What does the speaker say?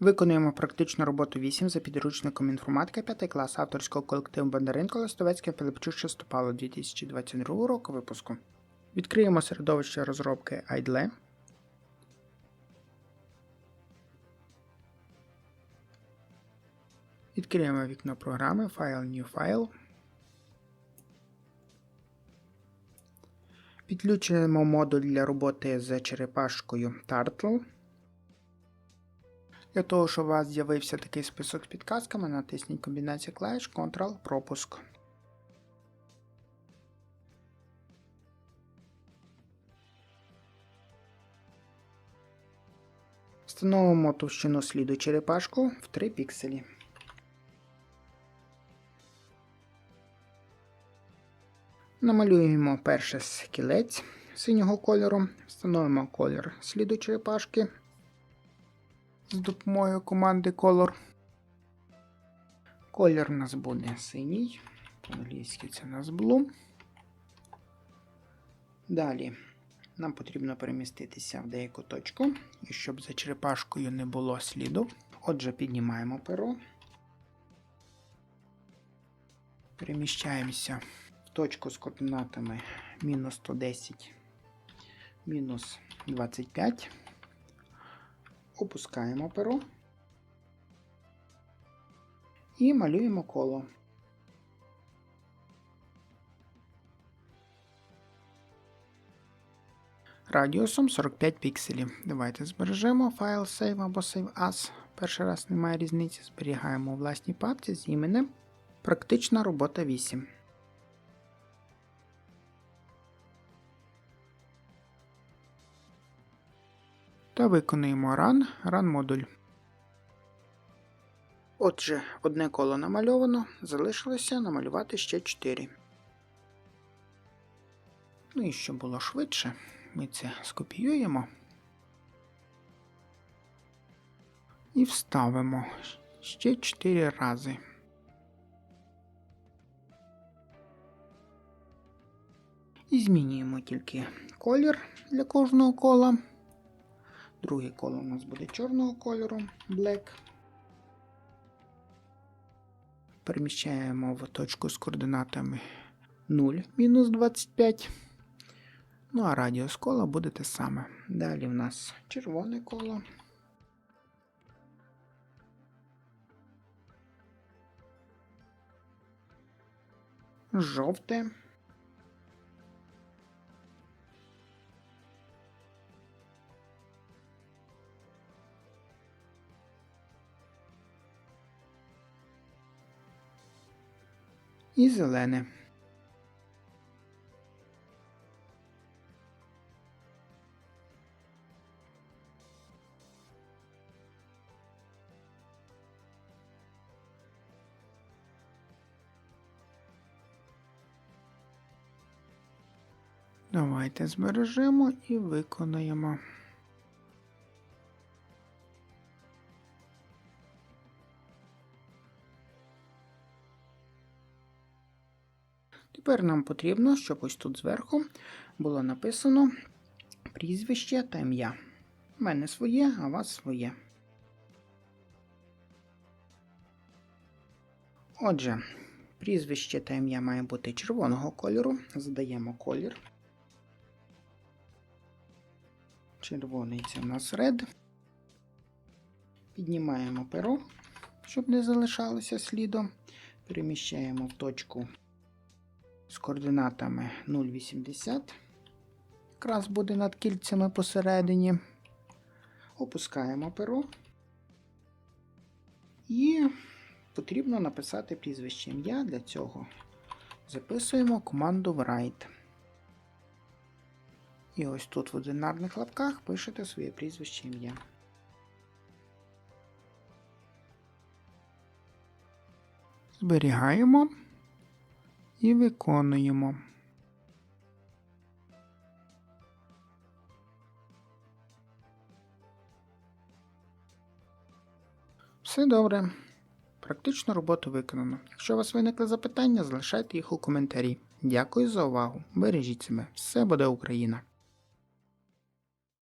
Виконуємо практичну роботу 8 за підручником інформатика 5 клас авторського колективу Бондаренко Листовецьке Пилипчук Шестопало 2022 року випуску. Відкриємо середовище розробки IDLE. Відкриємо вікно програми File New File. Підключимо модуль для роботи з черепашкою Turtle. Для того, щоб у вас з'явився такий список з підказками, натисніть комбінацію клавіш Ctrl пропуск. Встановимо товщину сліду черепашку в 3 пікселі. Намалюємо перший скелець синього кольору, встановимо колір сліду черепашки з допомогою команди Color. Колір у нас буде синій, по-англійськи це у нас Blue. Далі нам потрібно переміститися в деяку точку, і щоб за черепашкою не було сліду. Отже, піднімаємо перо, переміщаємося в точку з координатами мінус 110, мінус 25. Опускаємо перо і малюємо коло. Радіусом 45 пікселів. Давайте збережемо файл Save або Save As. Перший раз немає різниці. Зберігаємо у власній папці з іменем Практична робота 8. Та виконуємо Run, Run модуль. Отже, одне коло намальовано, залишилося намалювати ще 4. Ну і щоб було швидше, ми це скопіюємо і вставимо ще 4 рази. І змінюємо тільки колір для кожного кола. Друге коло у нас буде чорного кольору Black. Переміщаємо в точку з координатами 0 мінус 25. Ну, а радіус кола буде те саме. Далі в нас червоне коло. Жовте. І зелене. Давайте збережемо і виконаємо. Тепер нам потрібно, щоб ось тут зверху було написано прізвище та ім'я. У мене своє, а у вас своє. Отже, прізвище та ім'я має бути червоного кольору. Задаємо колір. Червоний це у нас red. Піднімаємо перо, щоб не залишалося слідом. Переміщаємо в точку з координатами 0,80. Якраз буде над кільцями посередині. Опускаємо перо. І потрібно написати прізвище ім'я. Для цього записуємо команду write. І ось тут в одинарних лапках пишете своє прізвище ім'я. Зберігаємо і виконуємо. Все добре. Практичну роботу виконано. Якщо у вас виникли запитання, залишайте їх у коментарі. Дякую за увагу. Бережіть себе. Все буде Україна!